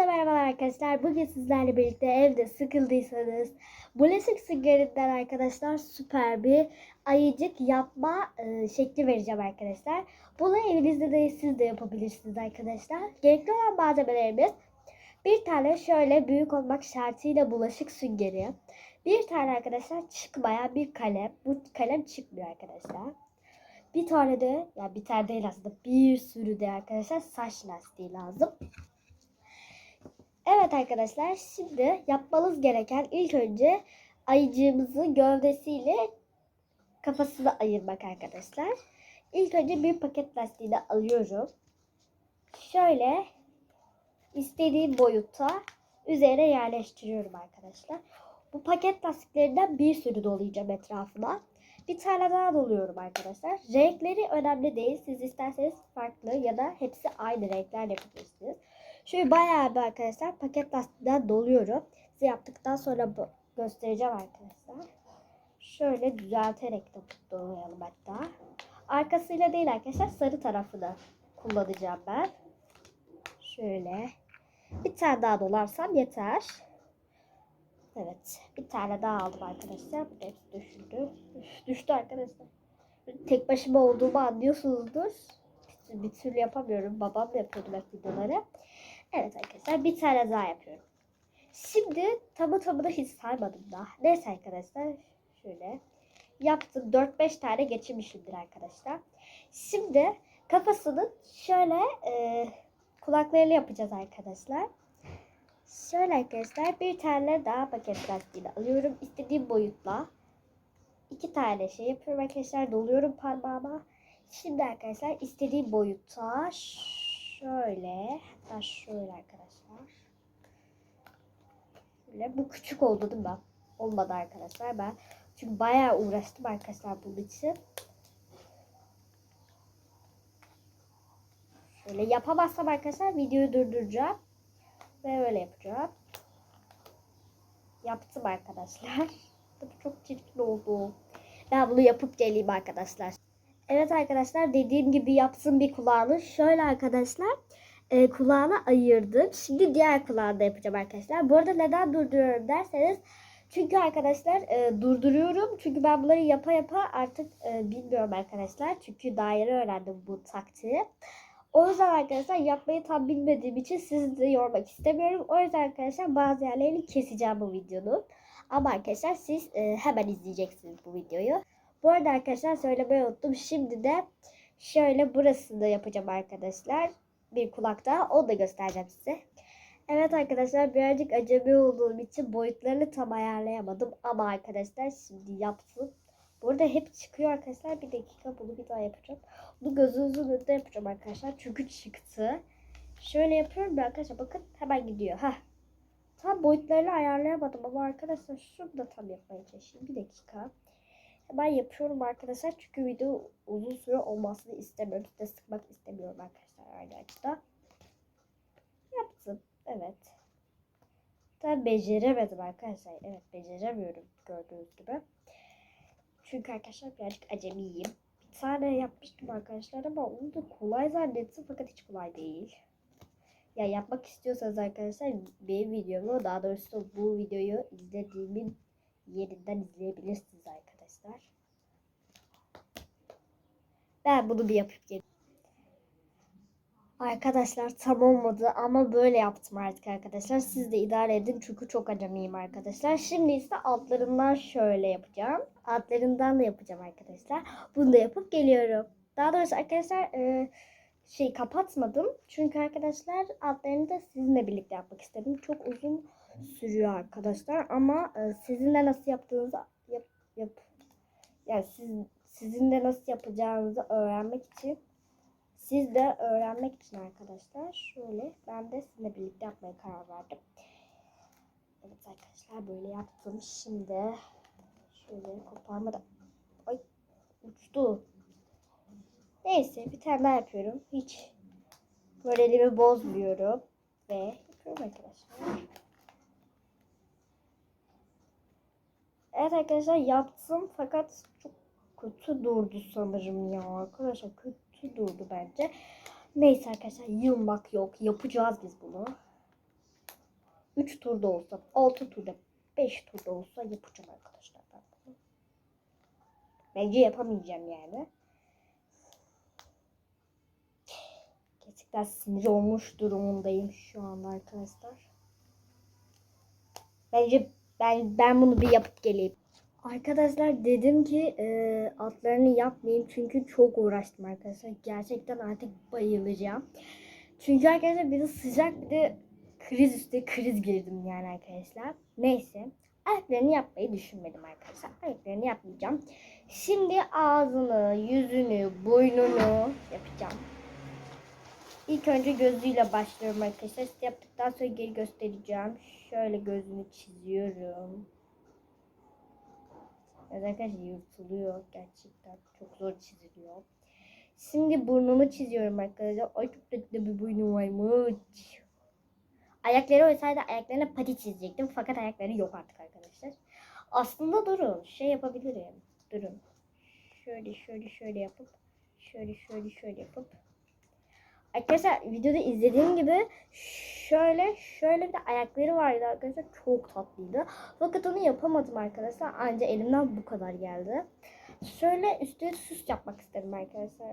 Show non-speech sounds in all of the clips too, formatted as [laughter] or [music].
Hepinize merhabalar arkadaşlar. Bugün sizlerle birlikte evde sıkıldıysanız bulaşık süngerinden arkadaşlar süper bir ayıcık yapma e, şekli vereceğim arkadaşlar. Bunu evinizde de siz de yapabilirsiniz arkadaşlar. Gerekli olan malzemelerimiz bir tane şöyle büyük olmak şartıyla bulaşık süngeri. Bir tane arkadaşlar çıkmayan bir kalem. Bu kalem çıkmıyor arkadaşlar. Bir tane de ya bir tane değil aslında bir sürü de arkadaşlar saç lastiği lazım. Evet arkadaşlar şimdi yapmanız gereken ilk önce ayıcığımızı gövdesiyle kafasını ayırmak arkadaşlar. İlk önce bir paket lastiğini alıyorum. Şöyle istediğim boyutta üzerine yerleştiriyorum arkadaşlar. Bu paket lastiklerinden bir sürü dolayacağım etrafına. Bir tane daha doluyorum arkadaşlar. Renkleri önemli değil. Siz isterseniz farklı ya da hepsi aynı renkler yapabilirsiniz. Şöyle bayağı bir arkadaşlar paket lastiğinden doluyorum. Size yaptıktan sonra bu göstereceğim arkadaşlar. Şöyle düzelterek de dolayalım hatta. Arkasıyla değil arkadaşlar sarı tarafını kullanacağım ben. Şöyle. Bir tane daha dolarsam yeter. Evet. Bir tane daha aldım arkadaşlar. Hepsi düşürdü. Düştü arkadaşlar. Tek başıma olduğumu anlıyorsunuzdur. Bir türlü yapamıyorum. Babam da yapıyordu hep videoları. Evet arkadaşlar bir tane daha yapıyorum. Şimdi tamı tamına hiç saymadım daha. Neyse arkadaşlar şöyle yaptım. 4-5 tane geçirmişimdir arkadaşlar. Şimdi kafasının şöyle e, kulaklarını yapacağız arkadaşlar. Şöyle arkadaşlar bir tane daha paket lastiğini alıyorum. İstediğim boyutla. iki tane şey yapıyorum arkadaşlar. Doluyorum parmağıma. Şimdi arkadaşlar istediğim boyutta şöyle hatta şöyle arkadaşlar. Şöyle bu küçük oldu değil mi? Olmadı arkadaşlar. Ben çünkü bayağı uğraştım arkadaşlar bunun için. Şöyle yapamazsam arkadaşlar videoyu durduracağım. Ve öyle yapacağım. Yaptım arkadaşlar. [laughs] Çok çirkin oldu. Ben bunu yapıp geleyim arkadaşlar. Evet arkadaşlar dediğim gibi yaptım bir kulağını. Şöyle arkadaşlar e, kulağını ayırdım. Şimdi diğer kulağını da yapacağım arkadaşlar. Bu arada neden durduruyorum derseniz çünkü arkadaşlar e, durduruyorum. Çünkü ben bunları yapa yapa artık e, bilmiyorum arkadaşlar. Çünkü daha yeni öğrendim bu taktiği. O yüzden arkadaşlar yapmayı tam bilmediğim için sizi de yormak istemiyorum. O yüzden arkadaşlar bazı yerlerini keseceğim bu videonun. Ama arkadaşlar siz e, hemen izleyeceksiniz bu videoyu. Bu arada arkadaşlar söylemeyi unuttum. Şimdi de şöyle burasını yapacağım arkadaşlar. Bir kulakta. Onu da göstereceğim size. Evet arkadaşlar birazcık acemi olduğum için boyutlarını tam ayarlayamadım. Ama arkadaşlar şimdi yaptım. Burada hep çıkıyor arkadaşlar. Bir dakika bunu bir daha yapacağım. Bunu gözünüzün önünde yapacağım arkadaşlar. Çünkü çıktı. Şöyle yapıyorum ben arkadaşlar. Bakın hemen gidiyor. Heh. Tam boyutlarını ayarlayamadım ama arkadaşlar şunu da tam yapmaya çalışayım. Bir dakika. Hemen yapıyorum arkadaşlar. Çünkü video uzun süre olmasını istemiyorum. Size sıkmak istemiyorum arkadaşlar aynı. Yaptım. Evet. Tabi beceremedim arkadaşlar. Evet beceremiyorum gördüğünüz gibi. Çünkü arkadaşlar birazcık acemiyim. Bir tane yapmıştım arkadaşlar ama onu da kolay zannettim fakat hiç kolay değil. Ya yapmak istiyorsanız arkadaşlar benim videomu daha doğrusu bu videoyu izlediğimin yerinden izleyebilirsiniz arkadaşlar. Ben bunu bir yapıp geleyim. Arkadaşlar tam olmadı ama böyle yaptım artık arkadaşlar. Siz de idare edin çünkü çok acemiyim arkadaşlar. Şimdi ise altlarından şöyle yapacağım. Altlarından da yapacağım arkadaşlar. Bunu da yapıp geliyorum. Daha doğrusu arkadaşlar e, şey kapatmadım. Çünkü arkadaşlar altlarını da sizinle birlikte yapmak istedim. Çok uzun sürüyor arkadaşlar ama e, sizinle nasıl yaptığınızı yap, yap yani siz, sizin de nasıl yapacağınızı öğrenmek için siz de öğrenmek için arkadaşlar şöyle ben de sizinle birlikte yapmaya karar verdim. Evet arkadaşlar böyle yaptım. Şimdi şöyle koparmadan ay uçtu. Neyse bir tane daha yapıyorum. Hiç moralimi bozmuyorum ve yapıyorum arkadaşlar. Evet arkadaşlar yaptım fakat çok kötü durdu sanırım ya arkadaşlar kötü durdu bence. Neyse arkadaşlar yılmak yok yapacağız biz bunu. 3 turda olsa, 6 turda, 5 turda olsa yapacağım arkadaşlar ben bunu. Bence yapamayacağım yani. Gerçekten sinir olmuş durumundayım şu anda arkadaşlar. Bence ben ben bunu bir yapıp geleyim. Arkadaşlar dedim ki e, altlarını yapmayayım çünkü çok uğraştım arkadaşlar. Gerçekten artık bayılacağım. Çünkü arkadaşlar bir de sıcak bir de kriz üstü kriz girdim yani arkadaşlar. Neyse. Ayaklarını yapmayı düşünmedim arkadaşlar. Ayaklarını yapmayacağım. Şimdi ağzını, yüzünü, boynunu yapacağım. İlk önce gözüyle başlıyorum arkadaşlar. İşte yaptıktan sonra geri göstereceğim. Şöyle gözünü çiziyorum. Evet arkadaşlar yırtılıyor gerçekten. Çok zor çiziliyor. Şimdi burnumu çiziyorum arkadaşlar. Ay çok tatlı bir burnum varmış. Ayakları olsaydı ayaklarına pati çizecektim. Fakat ayakları yok artık arkadaşlar. Aslında durun. Şey yapabilirim. Durun. Şöyle şöyle şöyle yapıp şöyle şöyle şöyle yapıp Arkadaşlar videoda izlediğim gibi şöyle şöyle bir de ayakları vardı arkadaşlar. Çok tatlıydı. Fakat onu yapamadım arkadaşlar. Anca elimden bu kadar geldi. Şöyle üstüne süs yapmak istedim arkadaşlar.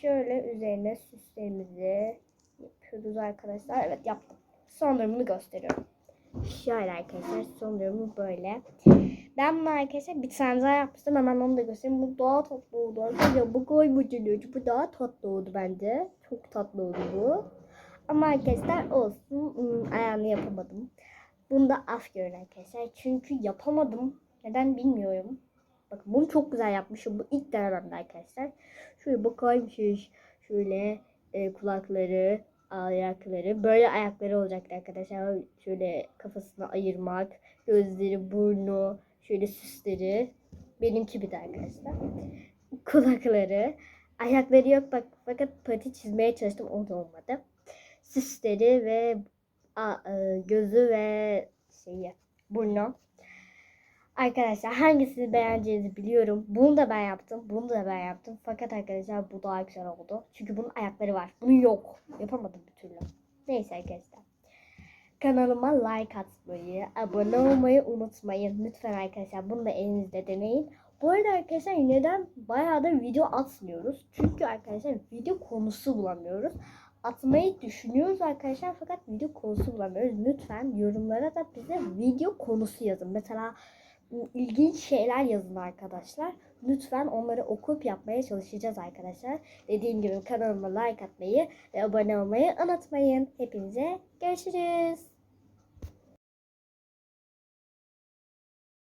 Şöyle üzerine süslerimizi yapıyoruz arkadaşlar. Evet yaptım. Son durumunu gösteriyorum. Şöyle arkadaşlar son durumu böyle. Ben bunu arkadaşlar bir tane daha yapmıştım. Hemen onu da göstereyim. Bu daha tatlı oldu arkadaşlar. Bu koymacılığı. Bu daha tatlı oldu bence. Çok tatlı oldu bu. Ama arkadaşlar olsun. Hmm, Ayağını yapamadım. Bunu da af görün arkadaşlar. Çünkü yapamadım. Neden bilmiyorum. Bakın bunu çok güzel yapmışım. Bu ilk denememde arkadaşlar. Şöyle bakayım şiş. Şöyle e, kulakları, ayakları. Böyle ayakları olacaktı arkadaşlar. Şöyle kafasını ayırmak. Gözleri, burnu, şöyle süsleri. Benimki bir de arkadaşlar. [laughs] Kulakları. Ayakları yok bak fakat pati çizmeye çalıştım. O da olmadı. Süsleri ve a, e, gözü ve şeyi burnu. Arkadaşlar hangisini beğeneceğinizi biliyorum. Bunu da ben yaptım. Bunu da ben yaptım. Fakat arkadaşlar bu daha güzel oldu. Çünkü bunun ayakları var. Bunun yok. Yapamadım bir türlü. Neyse arkadaşlar. Kanalıma like atmayı, abone olmayı unutmayın. Lütfen arkadaşlar bunu da elinizde deneyin. Bu arada arkadaşlar neden bayağı da video atmıyoruz? Çünkü arkadaşlar video konusu bulamıyoruz. Atmayı düşünüyoruz arkadaşlar fakat video konusu bulamıyoruz. Lütfen yorumlara da bize video konusu yazın. Mesela ilginç şeyler yazın arkadaşlar. Lütfen onları okuyup yapmaya çalışacağız arkadaşlar. Dediğim gibi kanalıma like atmayı ve abone olmayı unutmayın. Hepinize görüşürüz.